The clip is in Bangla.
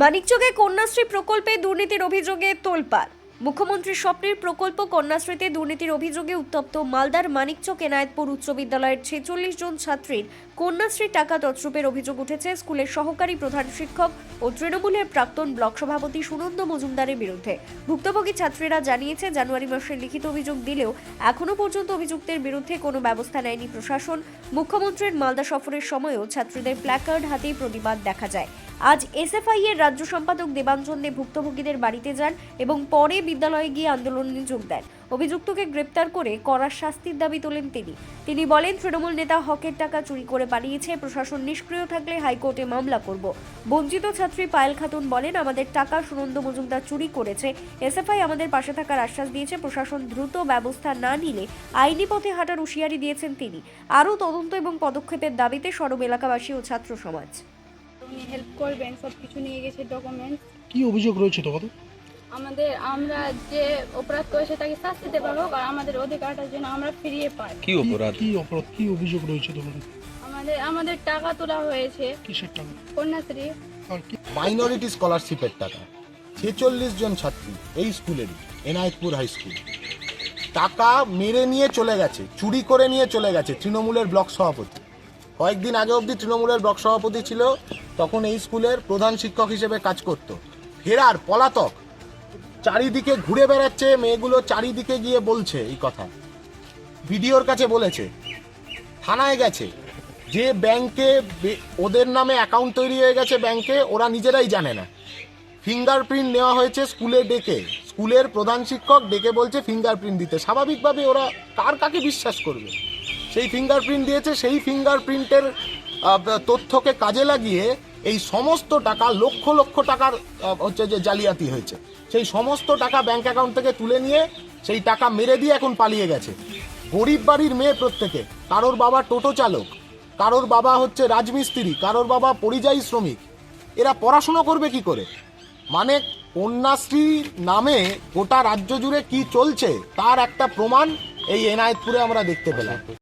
মানিকচকে কন্যাশ্রী প্রকল্পে দুর্নীতির অভিযোগে তোলপাড়। মুখ্যমন্ত্রীর স্বপ্নের প্রকল্প কন্যাশ্রীতে দুর্নীতির অভিযোগে উত্তপ্ত মালদার মানিকচক এনায়েতপুর উচ্চ বিদ্যালয়ের ছেচল্লিশ জন ছাত্রীর কন্যাশ্রী টাকা তছরূপের অভিযোগ উঠেছে স্কুলের সহকারী প্রধান শিক্ষক ও তৃণমূলের প্রাক্তন ব্লক সভাপতি সুনন্দ মজুমদারের বিরুদ্ধে। ভুক্তভোগী ছাত্রীরা জানিয়েছে, জানুয়ারি মাসে লিখিত অভিযোগ দিলেও এখনও পর্যন্ত অভিযুক্তের বিরুদ্ধে কোনো ব্যবস্থা নেয়নি প্রশাসন। মুখ্যমন্ত্রীর মালদা সফরের সময়ও ছাত্রীদের প্ল্যাকার্ড হাতেই প্রতিবাদ দেখা যায়। আজ এসএফআই এর রাজ্য সম্পাদক দেবাঞ্জন দে ভুক্তভোগীদের বাড়িতে যান এবং পরে বিদ্যালয়ে গিয়ে আন্দোলনে যোগ দেন। অভিযুক্তকে গ্রেপ্তার করে কড়া শাস্তির দাবি তোলেন তিনি। তিনি বলেন, তৃণমূল নেতা হকের টাকা চুরি করে পালিয়েছে, প্রশাসন নিষ্ক্রিয় থাকলে হাইকোর্টে মামলা করব। বঞ্চিত ছাত্রী পায়েল খাতুন বলেন, আমাদের টাকা সুনন্দ মজুমদার চুরি করেছে। এসএফআই আমাদের পাশে থাকার আশ্বাস দিয়েছে, প্রশাসন দ্রুত ব্যবস্থা না নিলে আইনি পথে হাঁটার হুঁশিয়ারি দিয়েছেন তিনি। আরও তদন্ত এবং পদক্ষেপের দাবিতে সরব এলাকাবাসী ও ছাত্র সমাজ। উনি হেল্প করবেন সব কিছু নিয়ে গেছে ডকুমেন্টস কি অভিযোগ রয়েছে তোমাদের? আমাদের আমরা যে অপরাধ করেছে তাকে শাস্তি দেওয়া হোক আর আমাদের অধিকারটার জন্য আমরা ফিরিয়ে পাই। কি অপরাধ? কি অপরাধ কি অভিযোগ রয়েছে তোমাদের? আমাদের আমাদের টাকা তোলা হয়েছে। কিসের টাকা? কন্যাশ্রী। আর কি? মাইনরিটি স্কলারশিপের টাকা। ছেচল্লিশ জন ছাত্রী এই স্কুলেরই এনায়েতপুর হাই স্কুল টাকা মেরে নিয়ে চলে গেছে চুরি করে নিয়ে চলে গেছে তৃণমূলের ব্লক সভাপতি। কয়েকদিন আগে অবধি তৃণমূলের ব্লক সভাপতি ছিল তখন এই স্কুলের প্রধান শিক্ষক হিসেবে কাজ করত। ফেরার পলাতক চারিদিকে ঘুরে বেড়াচ্ছে, মেয়েগুলো চারিদিকে গিয়ে বলছে এই কথা। ভিডিওর কাছে বলেছে, থানায় গেছে। যে ব্যাংকে ওদের নামে অ্যাকাউন্ট তৈরি হয়ে গেছে ব্যাংকে, ওরা নিজেরাই জানে না। ফিঙ্গারপ্রিন্ট নেওয়া হয়েছে স্কুলে ডেকে। স্কুলের প্রধান শিক্ষক ডেকে বলছে, ফিঙ্গারপ্রিন্ট দিতে। স্বাভাবিকভাবে ওরা কার কাকে বিশ্বাস করবে? সেই ফিঙ্গারপ্রিন্ট দিয়েছে, সেই ফিঙ্গারপ্রিন্টের তথ্যকে কাজে লাগিয়ে এই সমস্ত টাকা, লক্ষ লক্ষ টাকার হচ্ছে যে জালিয়াতি হয়েছে। সেই সমস্ত টাকা ব্যাংক অ্যাকাউন্ট থেকে তুলে নিয়ে সেই টাকা মেরে দিয়ে এখন পালিয়ে গেছে। গরিব বাড়ির মেয়ে প্রত্যেকে, কারোর বাবা টোটো চালক, কারোর বাবা হচ্ছে রাজমিস্ত্রি, কারোর বাবা পরিযায়ী শ্রমিক, এরা পড়াশুনো করবে কি করে? মানে কন্যাশ্রী নামে গোটা রাজ্য জুড়ে কি চলছে, তার একটা প্রমাণ এই এনায়েতপুরে আমরা দেখতে পেলাম।